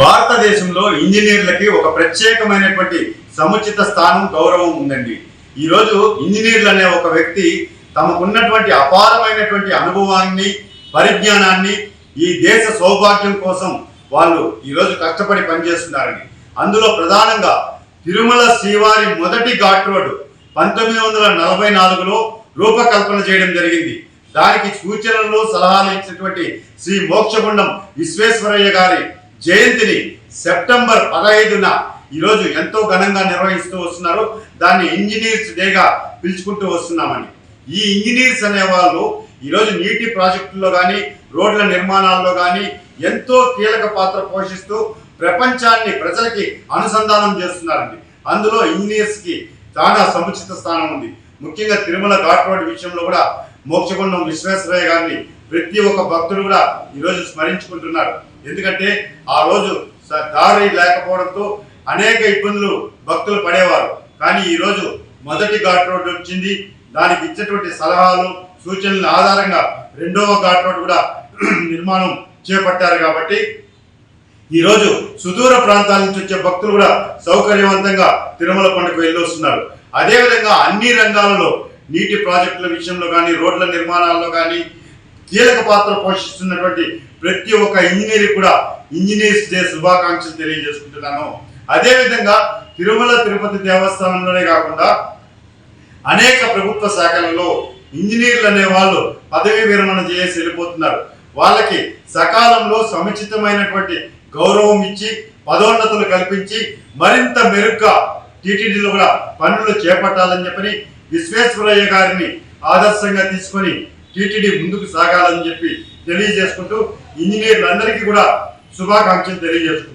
భారతదేశంలో ఇంజనీర్లకి ఒక ప్రత్యేకమైనటువంటి సముచిత స్థానం గౌరవం ఉందండి. ఈరోజు ఇంజనీర్లు అనే ఒక వ్యక్తి తమకున్నటువంటి అపారమైనటువంటి అనుభవాన్ని పరిజ్ఞానాన్ని ఈ దేశ సౌభాగ్యం కోసం వాళ్ళు ఈరోజు కష్టపడి పనిచేస్తున్నారండి అందులో ప్రధానంగా తిరుమల శ్రీవారి మొదటి ఘాట్ రోడ్డు పంతొమ్మిది వందల నలభై నాలుగులో రూపకల్పన చేయడం జరిగింది. దానికి సూచనలు సలహాలు ఇచ్చినటువంటి శ్రీ మోక్షగుండం విశ్వేశ్వరయ్య గారి జయంతిని సెప్టెంబర్ పదహైదున ఈరోజు ఎంతో ఘనంగా నిర్వహిస్తూ వస్తున్నారు. దాన్ని ఇంజనీర్స్ డేగా పిలుచుకుంటూ వస్తున్నామని. ఈ ఇంజనీర్స్ అనే వాళ్ళు ఈరోజు నీటి ప్రాజెక్టుల్లో కానీ రోడ్ల నిర్మాణాల్లో కానీ ఎంతో కీలక పాత్ర పోషిస్తూ ప్రపంచాన్ని ప్రజలకి అనుసంధానం చేస్తున్నారండి. అందులో ఇంజనీర్స్కి చాలా సముచిత స్థానం ఉంది. ముఖ్యంగా తిరుమల ఘాట్ రోడ్ విషయంలో కూడా మోక్షగుండం విశ్వేశ్వరయ్య గారిని ప్రతి ఒక్క భక్తుడు కూడా ఈరోజు స్మరించుకుంటున్నారు. ఎందుకంటే ఆ రోజు స- దారి లేకపోవడంతో అనేక ఇబ్బందులు భక్తులు పడేవారు. కానీ ఈరోజు మొదటి ఘాట్ రోడ్డు వచ్చింది. దానికి ఇచ్చేటువంటి సలహాలు సూచనల ఆధారంగా రెండవ ఘాట్ రోడ్ కూడా నిర్మాణం చేపట్టారు కాబట్టి ఈరోజు సుదూర ప్రాంతాల నుంచి వచ్చే భక్తులు కూడా సౌకర్యవంతంగా తిరుమల కొండకు వెళ్ళి వస్తున్నారు అదేవిధంగా అన్ని రంగాలలో నీటి ప్రాజెక్టుల విషయంలో కానీ రోడ్ల నిర్మాణాల్లో కానీ కీలక పాత్ర పోషిస్తున్నటువంటి ప్రతి ఒక్క ఇంజనీర్ కూడా ఇంజనీర్స్ డే శుభాకాంక్షలు తెలియజేసుకుంటున్నాను. అదేవిధంగా తిరుమల తిరుపతి దేవస్థానంలోనే కాకుండా అనేక ప్రభుత్వ శాఖలలో ఇంజనీర్లు అనే వాళ్ళు పదవి విరమణ చేసి వెళ్ళిపోతున్నారు. వాళ్ళకి సకాలంలో సముచితమైనటువంటి గౌరవం ఇచ్చి పదోన్నతులు కల్పించి మరింత మెరుగ్గా టీటీడీలో కూడా పనులు చేపట్టాలని చెప్పని విశ్వేశ్వరయ్య గారిని ఆదర్శంగా తీసుకొని టీటీడీ ముందుకు సాగాలని చెప్పి తెలియజేసుకుంటూ ఇంజనీర్లందరికీ కూడా శుభాకాంక్షలు తెలియజేసుకుంటున్నాను.